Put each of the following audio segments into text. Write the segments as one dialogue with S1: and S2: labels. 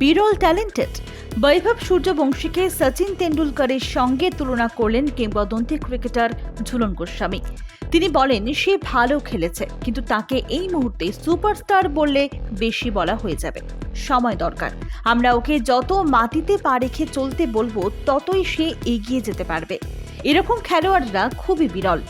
S1: বিরল ট্যালেন্টেড বৈভব সূর্যবংশীকে সচিন তেন্ডুলকরের সঙ্গে তুলনা করলেন কিংবদন্তি ক্রিকেটার ঝুলন গোস্বামী। তিনি বলেন, সে ভালো খেলেছে, কিন্তু তাকে এই মুহূর্তে সুপারস্টার বললে বেশি বলা হয়ে যাবে। সময় দরকার। আমরা ওকে যত মাটিতে পা রেখে চলতে বলব, ততই সে এগিয়ে যেতে পারবে। এরকম খেলোয়াড়রা খুবই বিরল।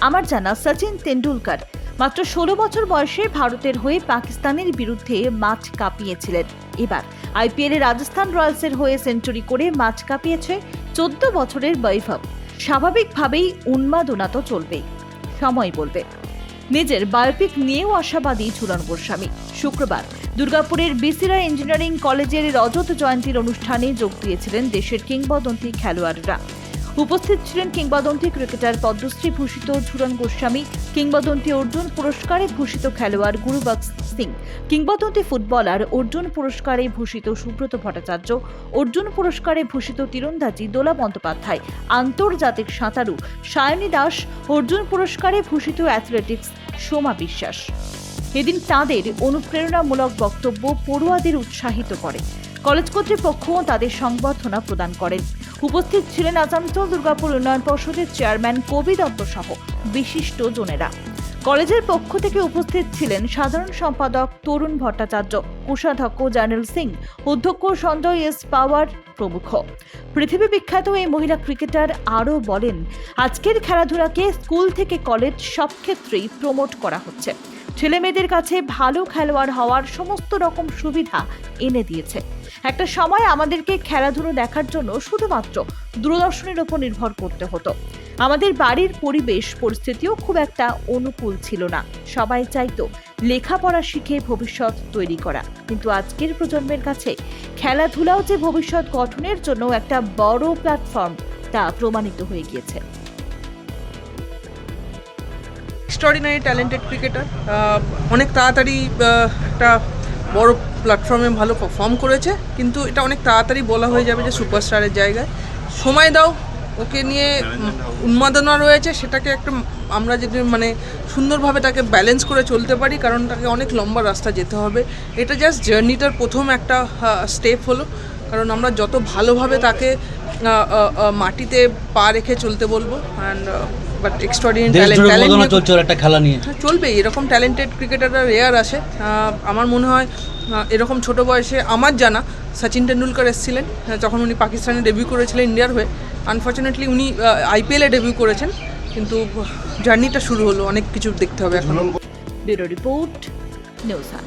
S1: আমার জানা, সচিন তেন্ডুলকর মাত্র ষোলো বছর বয়সে ভারতের হয়ে পাকিস্তানের বিরুদ্ধে মাঠ কাঁপিয়েছিলেন। এবার আইপিএলে রাজস্থান রয়্যালসের হয়ে সেঞ্চুরি করে মাঠ কাঁপিয়েছে চোদ্দ বছরের বৈভব। স্বাভাবিকভাবেই উন্মাদনা তো চলবেই। সময় বলবে। নিজের বায়োপিক নিয়েও আশাবাদী ঝুলন গোস্বামী। শুক্রবার দুর্গাপুরের বিসিরা ইঞ্জিনিয়ারিং কলেজের রজত জয়ন্তীর অনুষ্ঠানে যোগ দিয়েছিলেন দেশের কিংবদন্তি খেলোয়াড়রা। উপস্থিত ছিলেন কিংবদন্তি ক্রিকেটার পদ্মশ্রী ভূষিত ঝুলন গোস্বামী, কিংবদন্তি অর্জুন পুরস্কারে ভূষিত খেলোয়াড় গুরুবক্স সিং, কিংবদন্তি ফুটবলার অর্জুন পুরস্কারে ভূষিত সুব্রত ভট্টাচার্য, অর্জুন পুরস্কারে ভূষিত তীরন্দাজি দোলা বন্দ্যোপাধ্যায়, আন্তর্জাতিক সাঁতারু সায়নী দাস, অর্জুন পুরস্কারে ভূষিত অ্যাথলেটিক্স সোমা বিশ্বাস। এদিন তাঁদের অনুপ্রেরণামূলক বক্তব্য পড়ুয়াদের উৎসাহিত করে। কলেজ কর্তৃপক্ষ তাদের সংবর্ধনা প্রদান করেন। উপস্থিত ছিলেন আসানসোল, দুর্গাপুর উন্নয়ন পর্ষদের চেয়ারম্যান কবি দত্ত সহ বিশিষ্ট জনেরা। কলেজের পক্ষ থেকে উপস্থিত ছিলেন সাধারণ সম্পাদক তরুণ ভট্টাচার্য, কোষাধ্যক্ষ জার্নেল সিং, অধ্যক্ষ সঞ্জয় এস পাওয়ার প্রমুখ। পৃথিবী বিখ্যাত এই মহিলা ক্রিকেটার আরও বলেন, আজকের খেলাধুলাকে স্কুল থেকে কলেজ সব ক্ষেত্রেই প্রমোট করা হচ্ছে। ছেলে মেয়েদের কাছে ভালো খেলোয়াড় হওয়ার সমস্ত রকম সুবিধা এনে দিয়েছে। একটা সময় আমাদেরকে খেলাধুলো দেখার জন্য শুধুমাত্র দূরদর্শনের ওপর নির্ভর করতে হতো। আমাদের বাড়ির পরিবেশ, পরিস্থিতিও খুব একটা অনুকূল ছিল না। সবাই চাইতো লেখাপড়া শিখে ভবিষ্যৎ তৈরি করা। কিন্তু আজকের প্রজন্মের কাছে খেলাধুলাও যে ভবিষ্যৎ গঠনের জন্য একটা বড় প্ল্যাটফর্ম তা প্রমাণিত হয়ে গিয়েছে।
S2: এক্সট্রাঅর্ডিনারি ট্যালেন্টেড ক্রিকেটার অনেক তাড়াতাড়ি একটা বড় প্ল্যাটফর্মে ভালো পারফর্ম করেছে, কিন্তু এটা অনেক তাড়াতাড়ি বলা হয়ে যাবে যে সুপারস্টারের জায়গায়। সময় দাও, ওকে নিয়ে উন্মাদনা রয়েছে, সেটাকে একটা আমরা যদি মানে সুন্দরভাবে তাকে ব্যালেন্স করে চলতে পারি, কারণ তাকে অনেক লম্বা রাস্তা যেতে হবে। এটা জাস্ট জার্নিটার প্রথম একটা স্টেপ হলো, কারণ আমরা যত ভালোভাবে তাকে মাটিতে পা রেখে চলতে বলব অ্যান্ড বাট এক্সট্রাঅর্ডিনারি
S3: দেশ
S2: ট্যালেন্ট
S3: চলছে একটা খেলা নিয়ে।
S2: হ্যাঁ চলবেই এরকম ট্যালেন্টেড ক্রিকেটাররা রেয়ার আসে। আমার মনে হয় এরকম ছোট বয়সে আমার জানা সচিন টেন্ডুলকার এসেছিলেন যখন উনি পাকিস্তানে ডেবিউ করেছিলেন ইন্ডিয়ার হয়ে। আনফর্চুনেটলি উনি আইপিএলে ডেবিউ করেছেন কিন্তু জার্নিটা শুরু হলো অনেক কিছু দেখতে হবে এখন।
S1: ব্যুরো রিপোর্ট নিউজ আন